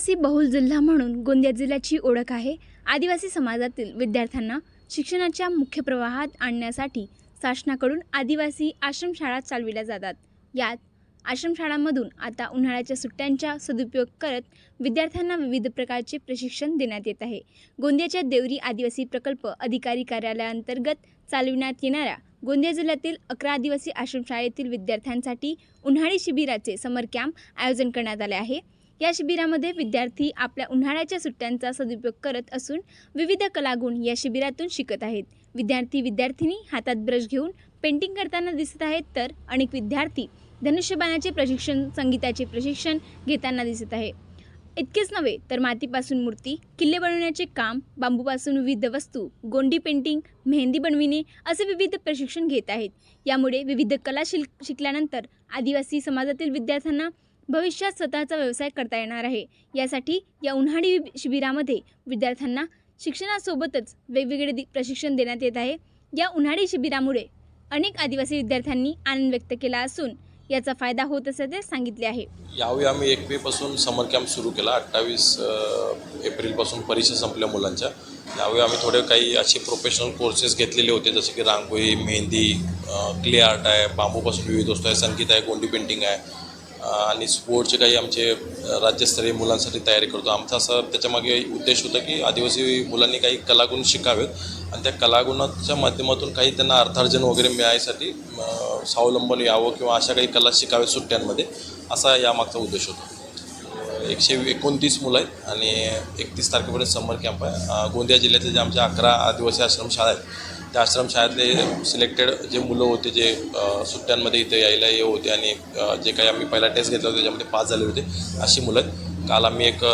आदिवासी बहुल जिल्हा म्हणून गोंदिया जिल्ह्याची ओळख आहे. आदिवासी समाजातील विद्यार्थ्यांना शिक्षणाच्या मुख्य प्रवाहात आणण्यासाठी शासनाकडून आदिवासी आश्रमशाळा चालविल्या जातात. यात आश्रमशाळांमधून आता उन्हाळ्याच्या सुट्ट्यांचा सदुपयोग करत विद्यार्थ्यांना विविध प्रकारचे प्रशिक्षण देण्यात येत आहे. गोंदियाच्या देवरी आदिवासी प्रकल्प अधिकारी कार्यालयाअंतर्गत चालविण्यात येणाऱ्या गोंदिया जिल्ह्यातील अकरा आदिवासी आश्रमशाळेतील विद्यार्थ्यांसाठी उन्हाळी शिबिराचे समर कॅम्प आयोजन करण्यात आले आहे. या शिबिरामध्ये विद्यार्थी आपल्या उन्हाळ्याच्या सुट्ट्यांचा सदुपयोग करत असून विविध कलागुण या शिबिरातून शिकत आहेत. विद्यार्थी विद्यार्थिनी हातात ब्रश घेऊन पेंटिंग करताना दिसत आहेत तर अनेक विद्यार्थी धनुष्यबाणाचे प्रशिक्षण संगीताचे प्रशिक्षण घेताना दिसत आहे. इतकेच नव्हे तर मातीपासून मूर्ती किल्ले बनवण्याचे काम बांबूपासून विविध वस्तू गोंडी पेंटिंग मेहंदी बनविणे असे विविध प्रशिक्षण घेत आहेत. यामुळे विविध कला शिल शिकल्यानंतर आदिवासी समाजातील विद्यार्थ्यांना भविष्यात स्वतःचा व्यवसाय करता येणार आहे. यासाठी या उन्हाळी शिबिरामध्ये विद्यार्थ्यांना शिक्षणासोबतच वेगवेगळे दि प्रशिक्षण देण्यात येत आहे. या उन्हाळी शिबिरामुळे अनेक आदिवासी विद्यार्थ्यांनी आनंद व्यक्त केला असून याचा फायदा होत असल्याचे सांगितले आहे. यावेळी आम्ही एक मेपासून समर कॅम्प सुरू केला. अठ्ठावीस एप्रिलपासून परीक्षा संपल्या मुलांच्या. यावेळी आम्ही थोडे काही असे प्रोफेशनल कोर्सेस घेतलेले होते जसे की रांगोळी मेहंदी क्ले आर्ट आहे बांबूपासून विविध वस्तू आहे संगीत आहे गोंडी पेंटिंग आहे. आणि स्पोर्टचे काही आमचे राज्यस्तरीय मुलांसाठी तयारी करतो. आमचा असं त्याच्यामागे उद्देश होता की आदिवासी मुलांनी काही कलागुण शिकावेत आणि त्या कलागुणाच्या माध्यमातून काही त्यांना अर्थार्जन वगैरे मिळायसाठी स्वावलंबन यावं किंवा अशा काही कला शिकाव्यात सुट्ट्यांमध्ये असा यामागचा उद्देश होता. एकशे एकोणतीस मुलं आहेत आणि एकतीस तारखेपर्यंत समर कॅम्प आहे. गोंदिया जिल्ह्यातले जे आमच्या अकरा आदिवासी आश्रमशाळा आहेत त्या आश्रमशाळेतले सिलेक्टेड जे मुलं होते जे सुट्ट्यांमध्ये इथे यायला ये होते आणि जे काही आम्ही पहिला टेस्ट घेतला होता त्याच्यामध्ये पास झाले होते अशी मुलं आहेत. काल आम्ही एक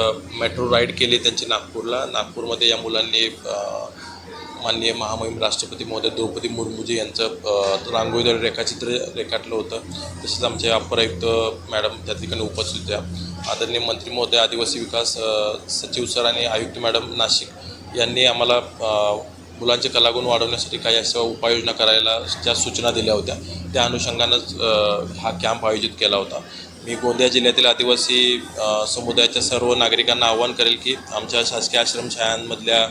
मेट्रो राईड केली त्यांची नागपूरला. नागपूरमध्ये या मुलांनी माननीय महामहिम राष्ट्रपती महोदय द्रौपदी मुर्मूजी यांचं अ, रांगोळीद्वारे रेखाचित्र रेखाटलं होतं. तसेच आमचे अपर आयुक्त मॅडम त्या ठिकाणी उपस्थित होत्या. आदरणीय मंत्री महोदय आदिवासी विकास सचिव सर आणि आयुक्त मॅडम नाशिक यांनी आम्हाला मुलांचे कलागुण वाढवण्यासाठी काही अशा उपाययोजना करायला ज्या सूचना दिल्या होत्या त्या अनुषंगानंच हा कॅम्प आयोजित केला होता. मी गोंदिया जिल्ह्यातील आदिवासी समुदायाच्या सर्व नागरिकांना आवाहन करेल की आमच्या शासकीय आश्रमशाळांमधल्या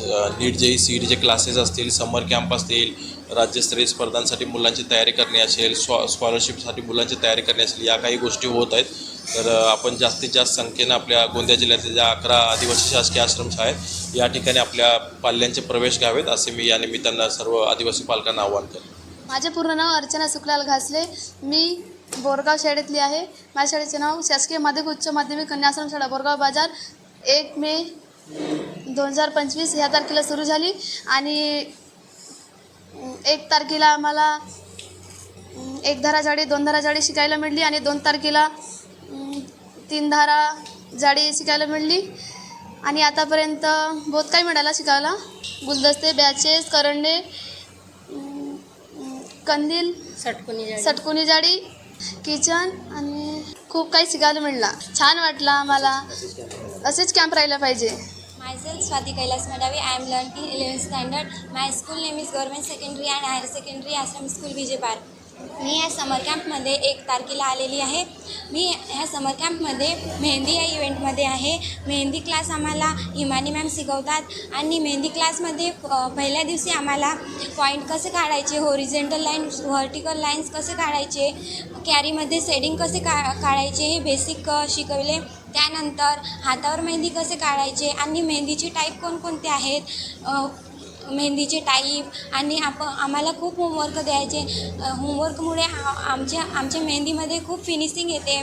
नीट जे सी ईचे क्लासेस असतील समर कॅम्प असतील राज्यस्तरीय स्पर्धांसाठी मुलांची तयारी करणे असेल स्वा स्कॉलरशिपसाठी मुलांची तयारी करणे असेल या काही गोष्टी होत आहेत. तर आपण जास्तीत जास्त संख्येनं आपल्या गोंदिया जिल्ह्यातील ज्या अकरा आदिवासी शासकीय आश्रमशाळा आहेत या ठिकाणी आपल्या पाल्यांचे प्रवेश घ्यावेत असे मी या निमित्तानं सर्व आदिवासी पालकांना आवाहन करेन. माझे पूर्ण नाव अर्चना सुखलाल घासले. मी बोरगाव शाळेतली आहे. माझ्या शाळेचे नाव शासकीय माध्यमिक उच्च माध्यमिक कन्या आश्रम शाळा बोरगाव बाजार. एक मे दोन हजार पंचवीस ह्या तारखेला सुरू झाली आणि एक तारखेला आम्हाला एक धारा जाडी दोन धारा जाडी शिकायला मिळली आणि दोन तारखेला तीन धारा जाडी शिकायला मिळली. आणि आतापर्यंत बहुत काही मिळाला शिकायला. गुलदस्ते बॅचेस करंडे कंदील सटकुनी सटकुनी जाडी किचन आणि खूप काही शिकायला मिळला. छान वाटलं आम्हाला. असेच कॅम्प राहायला पाहिजे. Myself Swati Kailas Madhavi. I am learning in 11th standard. My school name is Government Secondary and Higher Secondary Ashram School विजेपार मी या समर कॅम्पमध्ये एक तारखेला आलेली आहे मी ह्या समर कॅम्पमध्ये मेहंदी या इव्हेंटमध्ये आहे मेहंदी क्लास आम्हाला हिमानी मॅम शिकवतात आणि मेहंदी क्लासमध्ये पहिल्या दिवशी आम्हाला पॉईंट कसे काढायचे होरिजेंटल लाईन व्हर्टिकल लाईन्स कसे काढायचे कॅरीमध्ये सेडिंग कसे का काढायचे हे बेसिक शिकवले त्यानंतर हातावर मेहंदी कसे काढायचे आणि मेहंदीचे टाईप कोणकोणते आहेत? मेहंदीचे टाईप आणि आप आम्हाला खूप होमवर्क द्यायचे. होमवर्कमुळे आमच्या आमच्या मेहंदीमध्ये खूप फिनिशिंग येते.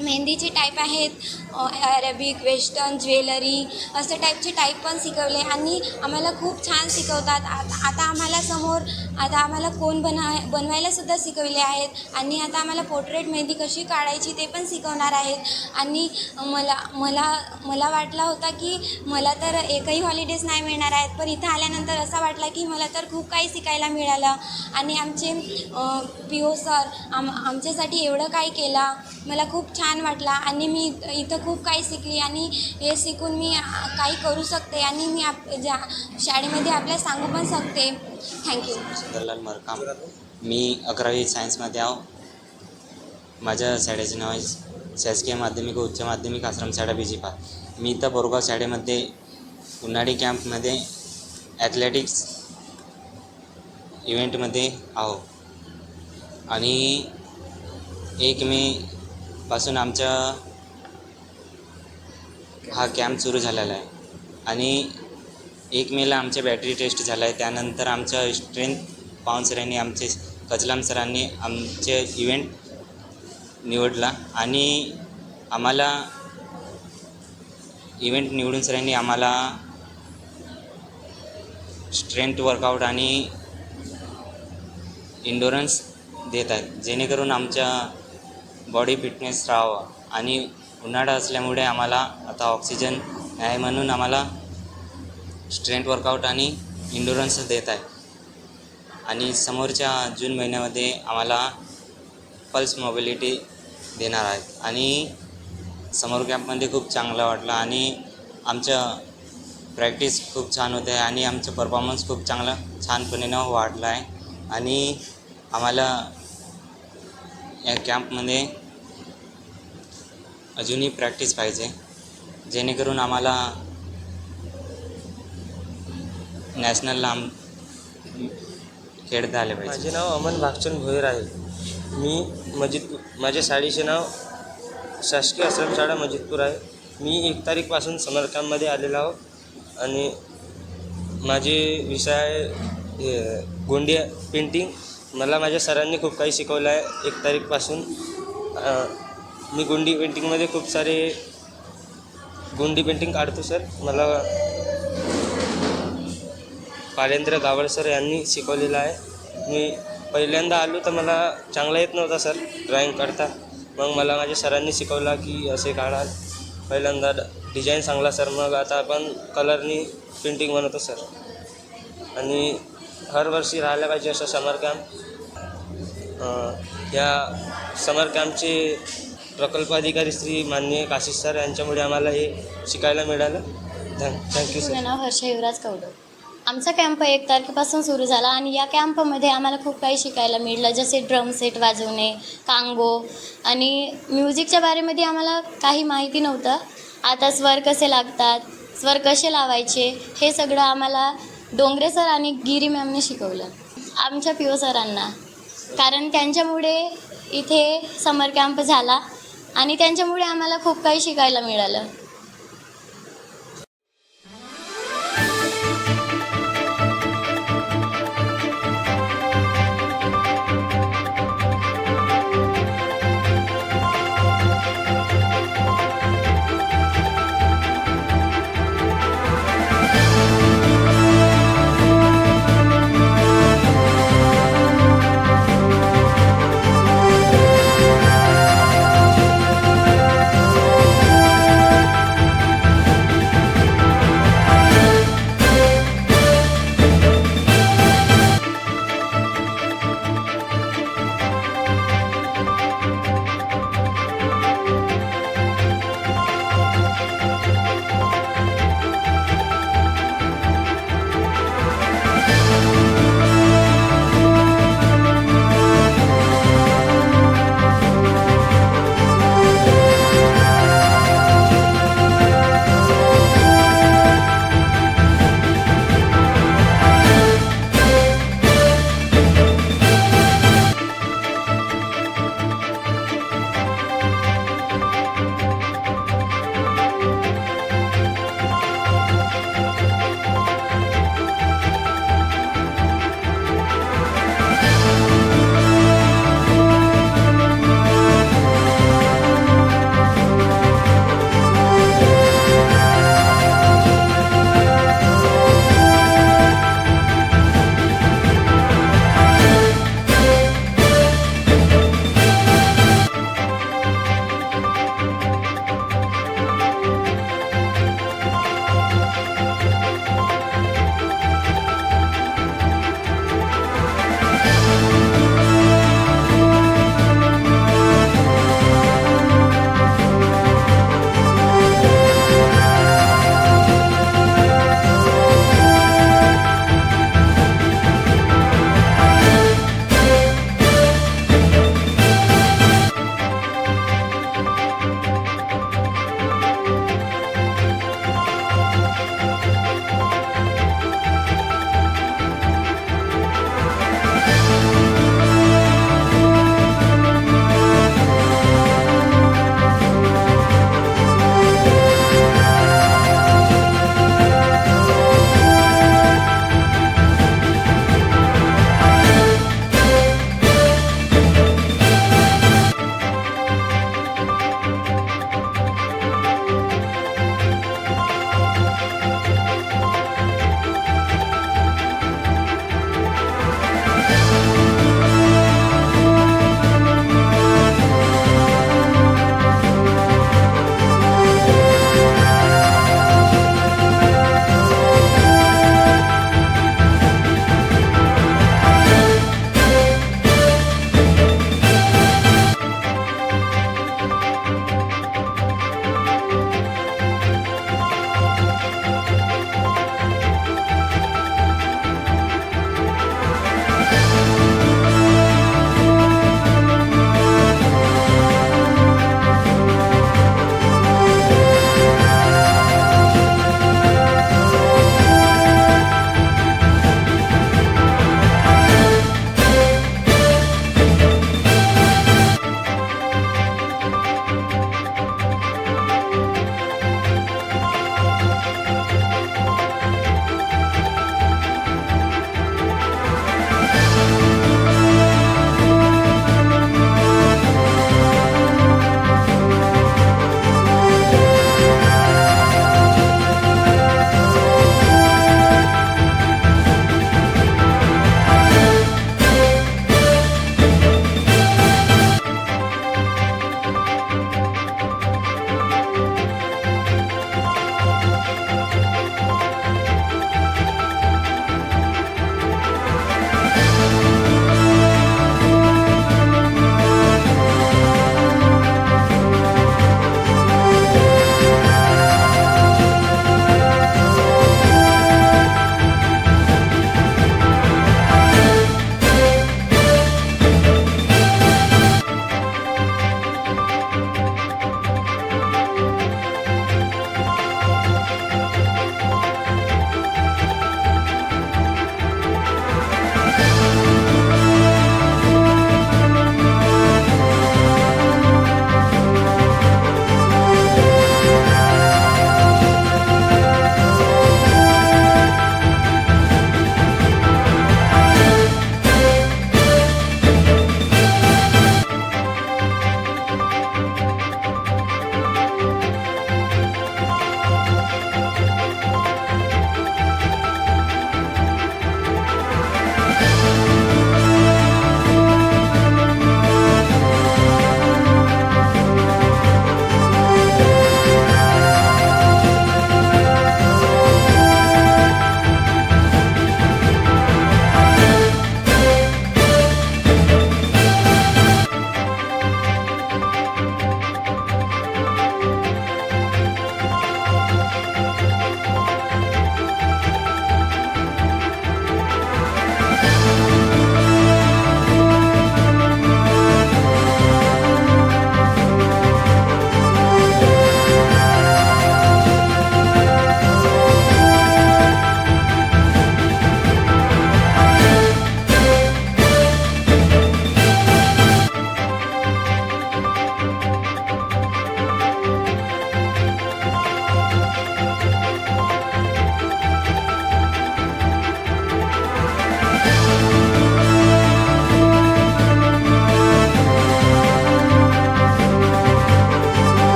मेहंदीचे टाईप आहेत अ, अरेबिक वेस्टर्न ज्वेलरी असे टाईपचे टाईप पण शिकवले आणि आम्हाला खूप छान शिकवतात. आता आता आम्हाला समोर आता आम्हाला कोण बना बनवायलासुद्धा शिकवले आहेत आणि आता आम्हाला पोर्ट्रेट मेहंदी कशी काढायची ते पण शिकवणार आहेत. आणि मला मला मला वाटला होता की मला तर एकही हॉलिडेज नाही मिळणार आहेत पण इथं आल्यानंतर असा वाटला की मला तर खूप काही शिकायला मिळालं. आणि आमचे पी ओ सर आम आमच्यासाठी एवढं काही केलं. मला खूप छान वाटला आणि मी इथं खूप काही शिकली आणि हे शिकून मी काही करू शकते आणि मी आप ज्या शाळेमध्ये आपल्या सांगू पण शकते. थँक्यू सुंदरलाल मरकाम. मी अकरावी सायन्समध्ये आहो. माझ्या शाळेचे नाव आहे शासकीय माध्यमिक उच्च माध्यमिक आश्रम साढा बी जी पा मी इथं बोरगाव शाळेमध्ये उन्हाळी कॅम्पमध्ये ॲथलेटिक्स इव्हेंटमध्ये आहो. आणि एक मे पासून आमच्या हा कॅम्प सुरू झालेला आहे. आणि एक मेला आमच्या बॅटरी टेस्ट झाला आहे त्यानंतर आमच्या स्ट्रेंथ पाहून सरांनी आमचे कचलाम सरांनी आमचे इव्हेंट निवडला. आणि आम्हाला इव्हेंट निवडून सरांनी आम्हाला स्ट्रेंथ वर्कआउट आणि इंडोरन्स देत आहेत. जेणेकरून आमच्या बॉडी फिटनेस राहावं. आणि उन्हाळा असल्यामुळे आम्हाला आता ऑक्सिजन आहे म्हणून आम्हाला स्ट्रेंथ वर्कआउट आणि इंडोरन्स देत आहे. आणि समोरच्या जून महिन्यामध्ये आम्हाला पल्स मोबिलिटी देणार आहेत. आणि समोर कॅम्पमध्ये खूप चांगलं वाटलं आणि आमचं प्रॅक्टिस खूप छान होते आणि आमचं परफॉर्मन्स खूप चांगलं छानपणेनं वाढलं आहे. आणि आम्हाला या कॅम्पमध्ये अजूनही प्रॅक्टिस पाहिजे. जेणेकरून आम्हाला नॅशनलला आम खेळता आले माझे नाव अमन भागचंद भोईर आहे. मी मजिद माझ्या शाळेचे नाव शासकीय आश्रमशाळा मजिदपूर आहे. मी एक तारीखपासून समर आलेलो आहो. आणि माझे विषय आहे गोंडी पेंटिंग मला माझ्या सरांनी खूप काही शिकवलं आहे. एक तारीखपासून मी गोंडी पेंटिंगमध्ये खूप सारे गोंडी पेंटिंग काढतो सर. मला पालेंद्र गावड सर यांनी शिकवलेलं आहे. मी पहिल्यांदा आलो तर मला चांगला येत नव्हता सर ड्रॉईंग करता मग मला माझ्या सरांनी शिकवला की असे काढा पहिल्यांदा डिझाईन सांगला सर. मग आता आपण कलरनी पेंटिंग बनवतो सर. आणि हर वर्षी राहायला पाहिजे असं समर कॅम्प. या समर कॅम्पचे प्रकल्प अधिकारी श्री माननीय काशीष सर यांच्यामुळे आम्हाला हे शिकायला मिळालं. धन थँक्यू सर. माझं नाव हर्ष युवराज कौडव आमचा कॅम्प एक तारखेपासून सुरू झाला आणि या कॅम्पमध्ये आम्हाला खूप काही शिकायला मिळलं जसे ड्रम सेट वाजवणे कांगो आणि म्युझिकच्या बारेमध्ये आम्हाला काही माहिती नव्हतं. आता स्वर कसे लागतात स्वर कसे लावायचे हे सगळं आम्हाला डोंगरे सर आणि गिरी मॅमने शिकवलं. आमच्या पी ओ सरांना. कारण त्यांच्यामुळे इथे समर कॅम्प झाला. आणि त्यांच्यामुळे आम्हाला खूप काही शिकायला मिळालं.